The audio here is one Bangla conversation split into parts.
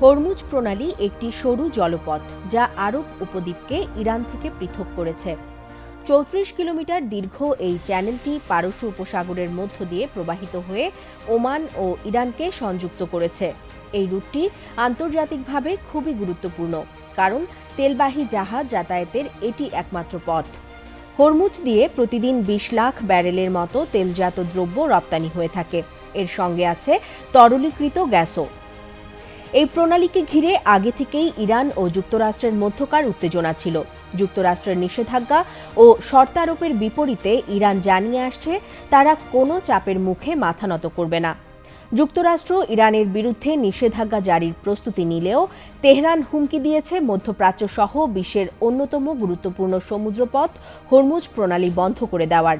হরমুজ প্রণালী একটি সরু জলপথ যা আরব উপদ্বীপকে ইরান থেকে পৃথক করেছে। চৌত্রিশ কিলোমিটার দীর্ঘ এই চ্যানেলটি পারস্য উপসাগরের মধ্য দিয়ে প্রবাহিত হয়ে ওমান ও ইরানকে সংযুক্ত করেছে। এই রুটটি আন্তর্জাতিকভাবে খুবই গুরুত্বপূর্ণ, কারণ তেলবাহী জাহাজ যাতায়াতের এটি একমাত্র পথ। হরমুজ দিয়ে প্রতিদিন বিশ লাখ ব্যারেলের মতো তেলজাত দ্রব্য রপ্তানি হয়ে থাকে। এর সঙ্গে আছে তরলীকৃত গ্যাসও। এই প্রণালীকে ঘিরে আগে থেকেই ইরান ও যুক্তরাষ্ট্রের মধ্যকার উত্তেজনা ছিল। যুক্তরাষ্ট্রের নিষেধাজ্ঞা ও শর্তারোপের বিপরীতে ইরান জানিয়ে আসছে, তারা কোনো চাপের মুখে মাথা নত করবে না। যুক্তরাষ্ট্র ইরানের বিরুদ্ধে নিষেধাজ্ঞা জারির প্রস্তুতি নিলেও তেহরান হুমকি দিয়েছে মধ্যপ্রাচ্য সহ বিশ্বের অন্যতম গুরুত্বপূর্ণ সমুদ্রপথ, হরমুজ প্রণালী বন্ধ করে দেওয়ার।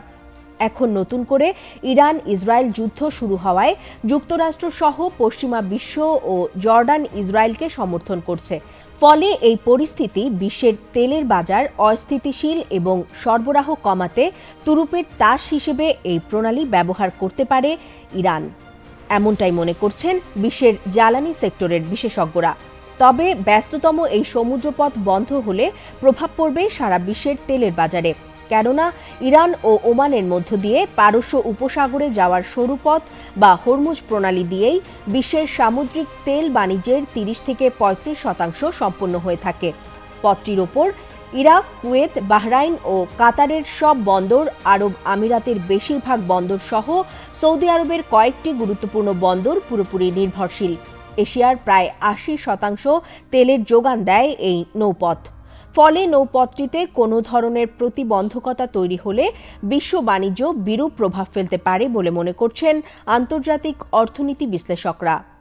এখন নতুন করে ইরান ইসরায়েল যুদ্ধ শুরু হওয়ায় যুক্তরাষ্ট্র সহ পশ্চিমা বিশ্ব ও জর্ডান ইসরায়েলকে সমর্থন করছে। ফলে এই পরিস্থিতি বিশ্বের তেলের বাজার অস্থিতিশীল এবং সরবরাহ কমাতে তুরুপের তাস হিসেবে এই প্রণালী ব্যবহার করতে পারে ইরান। এমনটাই মনে করছেন বিশ্বের জ্বালানি সেক্টরের বিশেষজ্ঞরা। তবে ব্যস্ততম এই সমুদ্রপথ বন্ধ হলে প্রভাব পড়বে সারা বিশ্বের তেলের বাজারে। কেননা ইরান ও ওমানের মধ্য দিয়ে পারস্য উপসাগরে যাওয়ার সরু পথ বা হরমুজ প্রণালী দিয়েই বিশ্বের সামুদ্রিক তেল বাণিজ্যের তিরিশ থেকে পঁয়ত্রিশ শতাংশ সম্পন্ন হয়ে থাকে। পথটির ওপর ইরাক, কুয়েত, বাহরাইন ও কাতারের সব বন্দর, আরব আমিরাতের বেশিরভাগ বন্দর সহ সৌদি আরবের কয়েকটি গুরুত্বপূর্ণ বন্দর পুরোপুরি নির্ভরশীল। এশিয়ার প্রায় আশি শতাংশ তেলের যোগান দেয় এই নৌপথ। ফলে নৌপথটিতে কোনো ধরনের প্রতিবন্ধকতা তৈরি হলে বিশ্ব বাণিজ্য বিরূপ প্রভাব ফেলতে পারে বলে মনে করছেন আন্তর্জাতিক অর্থনীতি বিশ্লেষকরা।